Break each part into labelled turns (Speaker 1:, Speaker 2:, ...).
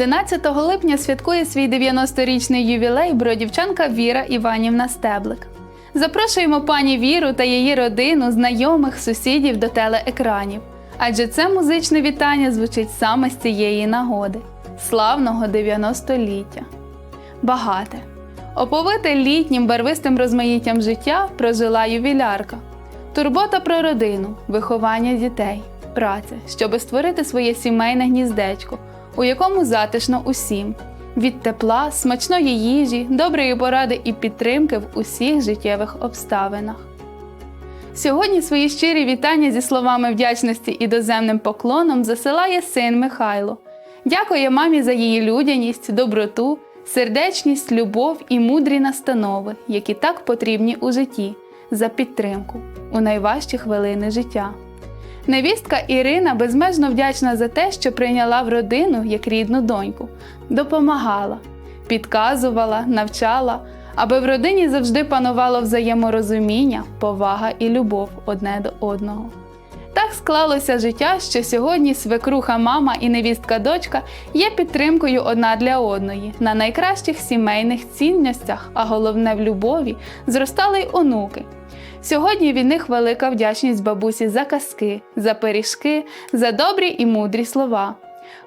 Speaker 1: 11 липня святкує свій 90-річний ювілей бродівчанка Віра Іванівна Стеблик. Запрошуємо пані Віру та її родину, знайомих, сусідів до телеекранів, адже це музичне вітання звучить саме з цієї нагоди славного 90-ліття. Багате. Оповите літнім барвистим розмаїттям життя прожила ювілярка. Турбота про родину, виховання дітей, праця, щоби створити своє сімейне гніздечко, у якому затишно усім, від тепла, смачної їжі, доброї поради і підтримки в усіх життєвих обставинах. Сьогодні свої щирі вітання зі словами вдячності і доземним поклоном засилає син Михайло. Дякує мамі за її людяність, доброту, сердечність, любов і мудрі настанови, які так потрібні у житті, за підтримку у найважчі хвилини життя. Невістка Ірина безмежно вдячна за те, що прийняла в родину як рідну доньку, допомагала, підказувала, навчала, аби в родині завжди панувало взаєморозуміння, повага і любов одне до одного. Так склалося життя, що сьогодні свекруха, мама і невістка дочка є підтримкою одна для одної. На найкращих сімейних цінностях, а головне в любові, зростали й онуки. Сьогодні від них велика вдячність бабусі за казки, за пиріжки, за добрі і мудрі слова.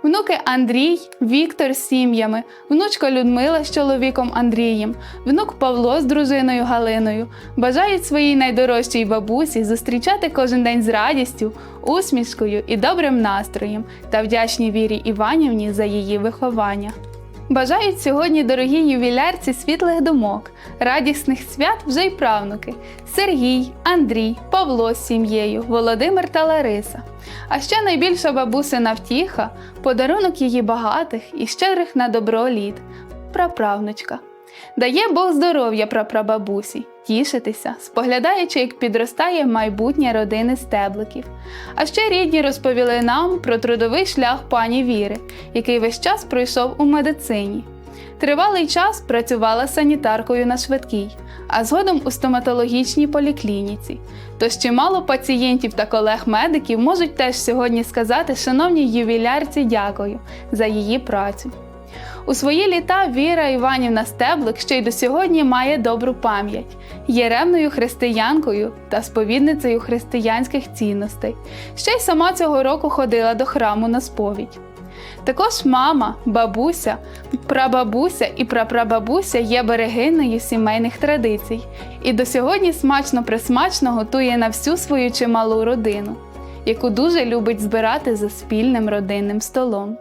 Speaker 1: Внуки Андрій, Віктор з сім'ями, внучка Людмила з чоловіком Андрієм, внук Павло з дружиною Галиною бажають своїй найдорожчій бабусі зустрічати кожен день з радістю, усмішкою і добрим настроєм та вдячні Вірі Іванівні за її виховання. Бажають сьогодні дорогій ювілярці світлих думок, радісних свят вже й правнуки Сергій, Андрій, Павло з сім'єю, Володимир та Лариса. А ще найбільша бабусина втіха подарунок її багатих і щедрих на добро літ праправнучка. Дає Бог здоров'я прапрабабусі, тішитися, споглядаючи, як підростає майбутнє родини стебликів. А ще рідні розповіли нам про трудовий шлях пані Віри, який весь час пройшов у медицині. Тривалий час працювала санітаркою на швидкій, а згодом у стоматологічній поліклініці. Тож чимало пацієнтів та колег-медиків можуть теж сьогодні сказати шановній ювілярці дякую за її працю. У свої літа Віра Іванівна Стеблик ще й до сьогодні має добру пам'ять, є ревною християнкою та сповідницею християнських цінностей. Ще й сама цього року ходила до храму на сповідь. Також мама, бабуся, прабабуся і прапрабабуся є берегинею сімейних традицій і до сьогодні смачно присмачно готує на всю свою чималу родину, яку дуже любить збирати за спільним родинним столом.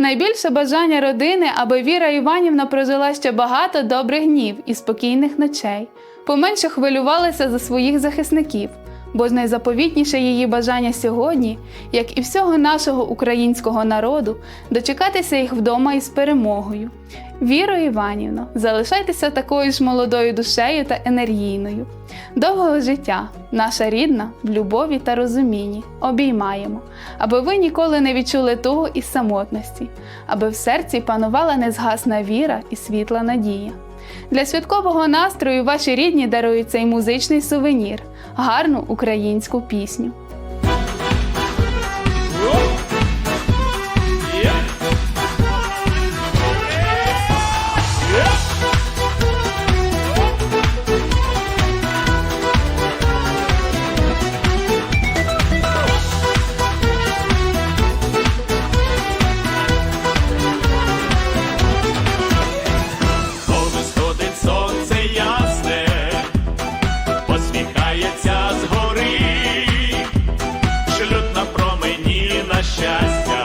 Speaker 1: Найбільше бажання родини, аби Віра Іванівна прожила ще багато добрих днів і спокійних ночей, поменше хвилювалася за своїх захисників, бо ж найзаповітніше її бажання сьогодні, як і всього нашого українського народу, дочекатися їх вдома із перемогою. Віро Іванівно, залишайтеся такою ж молодою душею та енергійною. Довгого життя, наша рідна, в любові та розумінні, обіймаємо, аби ви ніколи не відчули того і самотності, аби в серці панувала незгасна віра і світла надія. Для святкового настрою ваші рідні дарують цей музичний сувенір, гарну українську пісню.
Speaker 2: just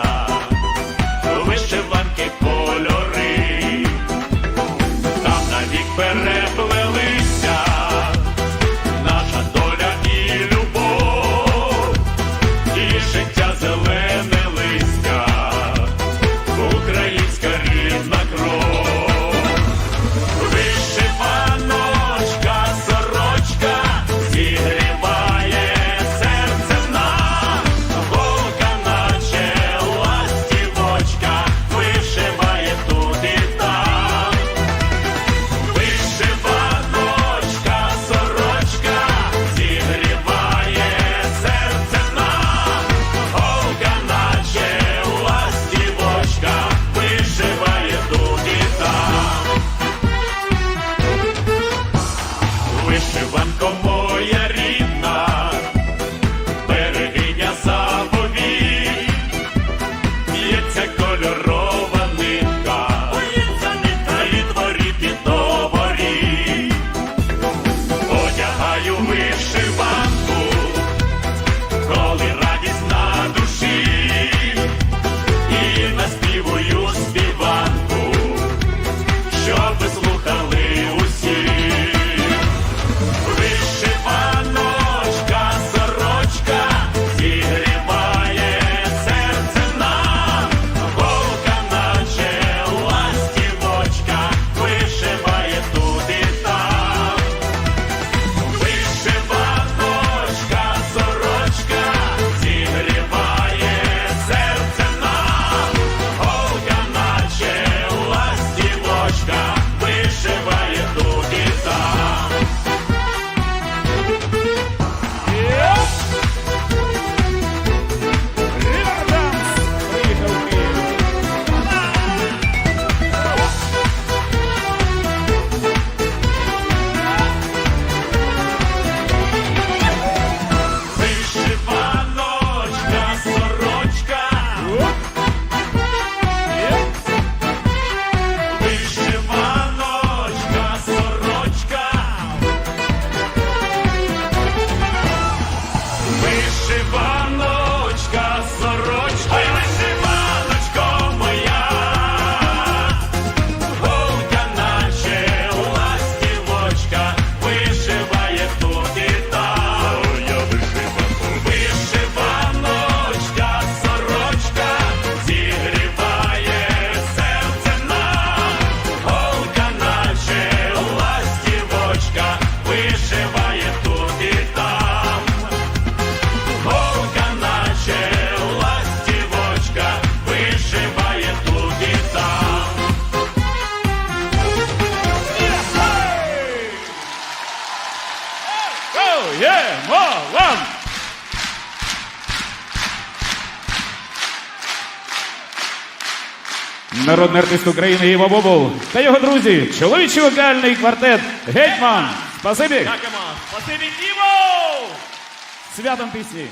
Speaker 3: народний артист України Іва Бобул та його друзі, чоловічий вокальний квартет Гетьман. Спасибі.
Speaker 2: Дякуємо. Спасибі, Іво!
Speaker 3: Святом пісні.